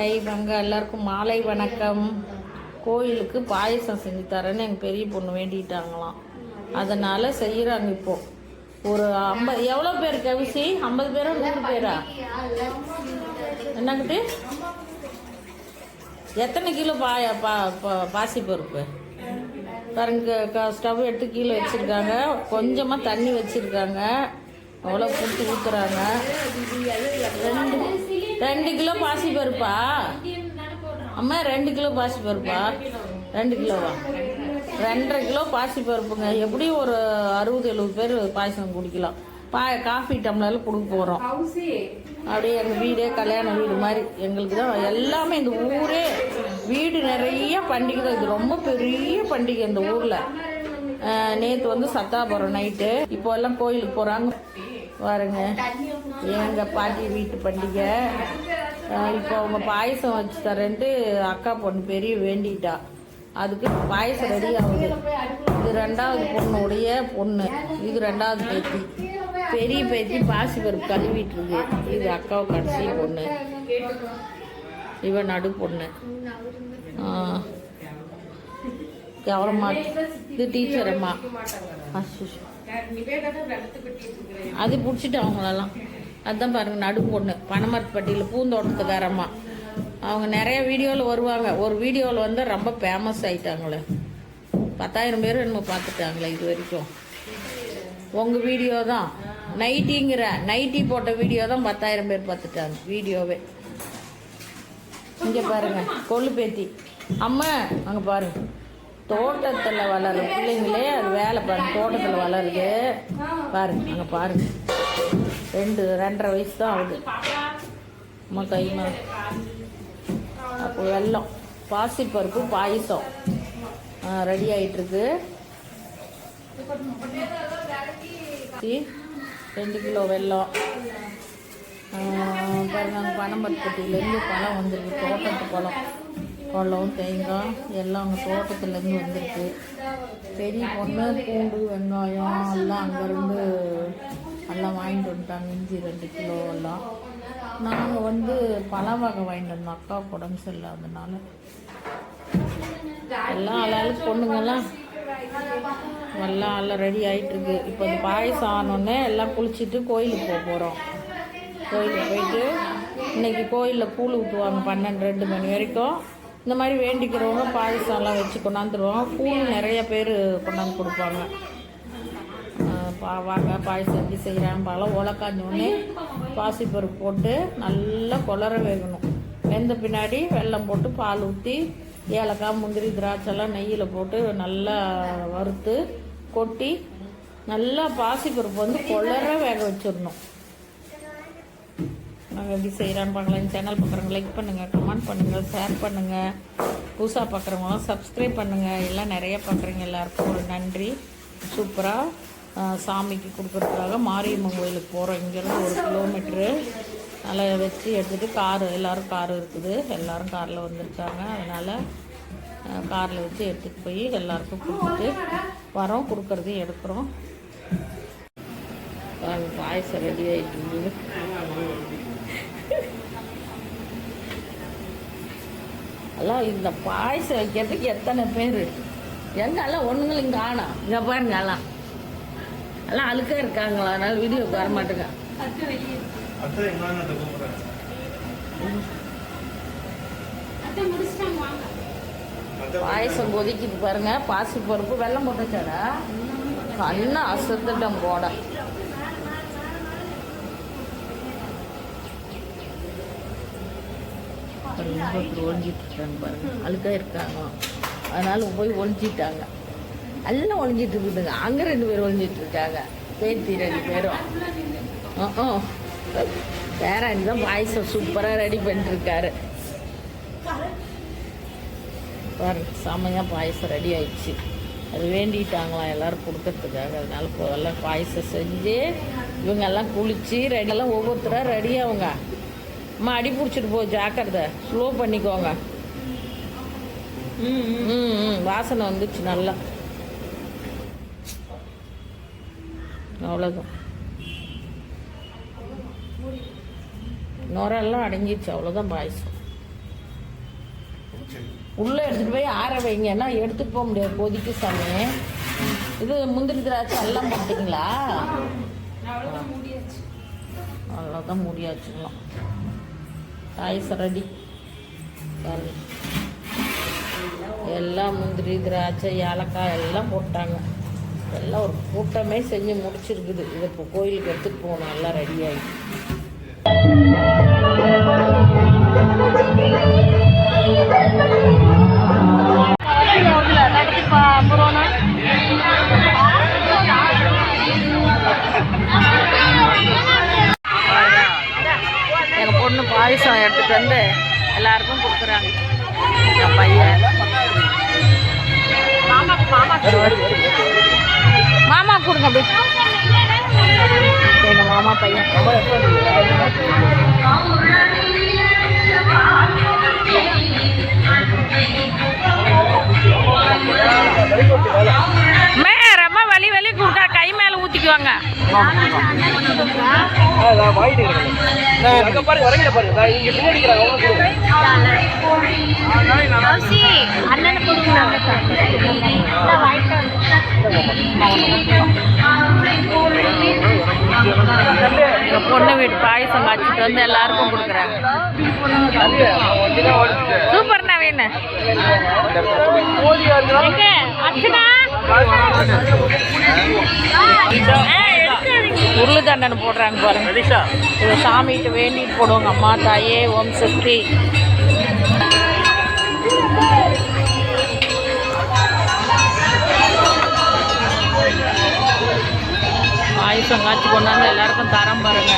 கை வாங்க எல்லாருக்கும் மாலை வணக்கம். கோயிலுக்கு பாயசம் செஞ்சு தரேன்னு எங்கள் பெரிய பொண்ணு வேண்டிட்டாங்களாம். அதனால் செய்கிறாங்க இப்போ. ஒரு ஐம்பது எவ்வளோ பேர் கவிசி ஐம்பது பேரா நூறு பேரா? என்னங்கிட்டு? எத்தனை கிலோ பாய பா பா- பாசி பருப்பு பாருங்க ஸ்டவ் எடுத்து கீழே வச்சுருக்காங்க. கொஞ்சமாக தண்ணி வச்சுருக்காங்க. அவ்வளோ கொடுத்து ஊற்றுறாங்க ரெண்டு கிலோ பாசி பருப்பா? அம்மா ரெண்டு கிலோ பாசி பருப்பா? ரெண்டு கிலோவா? ரெண்டரை கிலோ பாசி பருப்புங்க. எப்படியும் ஒரு அறுபது எழுபது பேர் பாயசம் குடிக்கலாம். பா காஃபி டம்ளரில் கொடுக்க போகிறோம் அப்படியே எங்கள் வீடே கல்யாண வீடு மாதிரி. எங்களுக்கு தான் எல்லாமே இந்த ஊரே வீடு நிறைய பண்டிகை தான். இது ரொம்ப பெரிய பண்டிகை இந்த ஊரில். நேற்று வந்து சத்தாபுரம் நைட்டு. இப்போ எல்லாம் கோயிலுக்கு போகிறாங்க பாருங்க. எங்கள் பாட்டி வீட்டு பண்டிகை. இப்போ அவங்க பாயசம் வச்சு தரேன்ட்டு அக்கா பொண்ணு பெரிய வேண்டிட்டா. அதுக்கு பாயசம் ரெடி ஆகுது. இது ரெண்டாவது பொண்ணுடைய பொண்ணு. இது ரெண்டாவது பேத்தி. பெரிய பேத்தி பாசி பருப்பு கழுவிட்டு இருக்கு இது அக்காவை கடைசி பொண்ணு. இவன் நடு பொண்ணு. ஆ. கவலமா இது டீச்சர் அம்மா. அது பிடிச்சிட்டு அவங்களெல்லாம். அதான் பாருங்க நடு பொண்ணு பனமரப்பட்டியில் பூந்தோட்டத்துக்காரம்மா. அவங்க நிறைய வீடியோவில் வருவாங்க. ஒரு வீடியோவில் வந்து ரொம்ப ஃபேமஸ் ஆயிட்டாங்களே. பத்தாயிரம் பேர் என்னமோ பார்த்துட்டாங்களே இது வரைக்கும். உங்கள் வீடியோ தான். நைட்டிங்கிற நைட்டி போட்ட வீடியோ தான் பத்தாயிரம் பேர் பார்த்துட்டாங்க வீடியோவே. இங்கே பாருங்க கொள்ளு பேத்தி. அம்மா அங்கே பாருங்க. தோட்டத்தில் வளர்ற பிள்ளைங்களே அது வேலை பாருங்க தோட்டத்தில் வளருது. பாருங்க அங்கே பாருங்க ரெண்டு ரெண்டரை வயசு தான் ஆகுது. அம்மா கைமா அப்போ வெள்ளம். பாசிப்பருப்பு பாயசம். ரெடி ஆகிட்டுருக்கு ரெண்டு கிலோ வெல்லம் பாருங்க அங்கே பனம்பருப்பட்டியிலேருந்து பழம் வந்துருக்கு. தோட்டத்து பழம். பழம் தேங்காய் எல்லாம் அவங்க தோட்டத்துலேருந்து வந்திருக்கு. பெரிய பொண்ணு பூண்டு வெங்காயம் எல்லாம் அங்கேருந்து எல்லாம் வாங்கிட்டு வந்துட்டாங்க. இஞ்சி ரெண்டு கிலோ எல்லாம். நாங்கள் வந்து பழம் வகை வாங்கிட்டு வந்தோம். அக்கா உடம்பு சரியில்லாதனால எல்லாம் ஆளாளுக்கு பொண்ணுங்கெல்லாம் எல்லாம் எல்லாம் ரெடி ஆயிட்டு இருக்கு. இப்போ இந்த பாயசம் ஆனோடனே எல்லாம் குளிச்சுட்டு கோயிலுக்கு போக போகிறோம் கோயிலுக்கு போயிட்டு இன்னைக்கு கோயிலில் கூழ் ஊற்றுவாங்க பன்னெண்டு ரெண்டு மணி வரைக்கும். இந்த மாதிரி வேண்டிக்கிறவங்க பாயசம்லாம் வச்சு கொண்டாந்துருவாங்க. கூழ் நிறைய பேர் கொண்டாந்து கொடுப்பாங்க. பா- வாங்க பாயசம் எப்படி செய்கிறாங்க பழம் உலக்காஞ்சோடனே பாசிப்பருப்பு போட்டு நல்லா குளர வேகணும். வெந்த பின்னாடி வெல்லம் போட்டு பால் ஊற்றி ஏலக்காய் முந்திரி திராட்சைலாம் நெய்யில் போட்டு நல்லா வறுத்து கொட்டி நல்லா பாசிப்பருப்பு வந்து குளர வேக வச்சிடணும். நாங்கள் எப்படி செய்கிறான்னு பார்க்கலாம் சேனல் பார்க்குறவங்க லைக் பண்ணுங்கள் கமெண்ட் பண்ணுங்கள் ஷேர் பண்ணுங்கள் புதுசாக பார்க்குறவங்களாம் சப்ஸ்கிரைப் பண்ணுங்கள் எல்லாம் நிறைய பார்க்குறீங்க எல்லாருக்கும். ஒரு நன்றி. சூப்பராக சாமிக்கு கொடுக்குறதுக்காக மாரியம்மன் கோயிலுக்கு போகிறோம் இங்கேருந்து ஒரு கிலோமீட்ரு நல்லா வச்சு எடுத்துகிட்டு காரு எல்லோரும் காரு இருக்குது. எல்லோரும் காரில் வந்திருக்காங்க. அதனால் காரில் வச்சு எடுத்துகிட்டு போய் எல்லாருக்கும் கொடுத்துட்டு வரோம். கொடுக்குறதையும் எடுக்கிறோம். பாயசம் ரெடி ஆகிட்டு எல்லாம் இந்த பாயசம் வைக்கிறதுக்கு எத்தனை பேர்? எங்கெல்லாம் ஒண்ணுங்களும் காணும் இங்கே பாருங்க எல்லாம். எல்லாம் அழுக்கா இருக்காங்களா? அதனால வீடியோக்கு வர மாட்டேங்க பாயசம் கொதிக்குது பாருங்க. பாசி பருப்பு வெள்ளம் போட்டுச்சாடா? கண்ணை அசத்துட்டம் போட. ரொம்ப ஒழிஞ்சிட்டு இருக்காங்க பாருங்க. அழுக்காக இருக்காங்க. அதனால போய் ஒழிஞ்சிட்டாங்க எல்லாம் ஒழிஞ்சிட்டு இருக்குதுங்க அங்கே ரெண்டு பேரும் ஒழிஞ்சிட்டு இருக்காங்க பேத்தி ரெண்டு பேரும். ஆ பேரன் தான் பாயசம் சூப்பராக ரெடி பண்ணிட்டுருக்காரு பாருங்க செம்மையாக பாயசம் ரெடி ஆயிடுச்சு. அது வேண்டிட்டாங்களாம் எல்லோரும் கொடுக்கறதுக்காக. அதனால இப்போ எல்லாம் பாயசம் செஞ்சு இவங்க எல்லாம் குளித்து ரெடி எல்லாம் ஒவ்வொருத்தராக ரெடி ஆகுங்க அம்மா அடி பிடிச்சிட்டு போ ஜாக்கிரதை. ஸ்லோ பண்ணிக்கோங்க. ம் ம். வாசனை வந்துச்சு நல்லா. அவ்வளோதான் நுரெல்லாம் அடங்கிடுச்சு அவ்வளோதான் பாயசம் உள்ளே எடுத்துகிட்டு போய் ஆற வைங்க ஏன்னா எடுத்துகிட்டு போக முடியாது. கொதிக்கு சாமி. இது முந்திரி திராட்சை எல்லாம் போட்டிங்களா? அவ்வளோதான் முடியாச்சுக்கலாம் பாயசம் ரெடி பாருங்க எல்லாம் முந்திரி திராட்சை ஏலக்காய் எல்லாம் போட்டாங்க. எல்லாம் ஒரு கூட்டமே செஞ்சு முடிச்சிருக்குது. இது இப்போ கோயிலுக்கு எடுத்துகிட்டு போகணும். எல்லாம் ரெடி ஆகிடுச்சு பாயசம் எடுத்துகிட்டு வந்து எல்லாருக்கும் கொடுக்குறாங்க. என் பையன். மாமா கொடுங்க எங்கள் மாமா பையன். ஊற்றிக்குவாங்க அங்க பாருங்க வரீங்க பாருங்க இங்க பின்னாடி பொண்ணு வீட்டு பாயசம் காய்ச்சிட்டு வந்து எல்லாருக்கும் கொடுக்குறாங்க. சூப்பர் நவீன். எங்க? அர்ச்சனா. உருளு தண்டனை போடுறாங்க பாருங்க. இதை சாமிகிட்ட வேண்டிட்டு போடுவாங்க அம்மா தாயே ஓம் சக்தி. பாயசம் காய்ச்சி கொண்டாந்து எல்லாருக்கும் தரம் பாருங்க.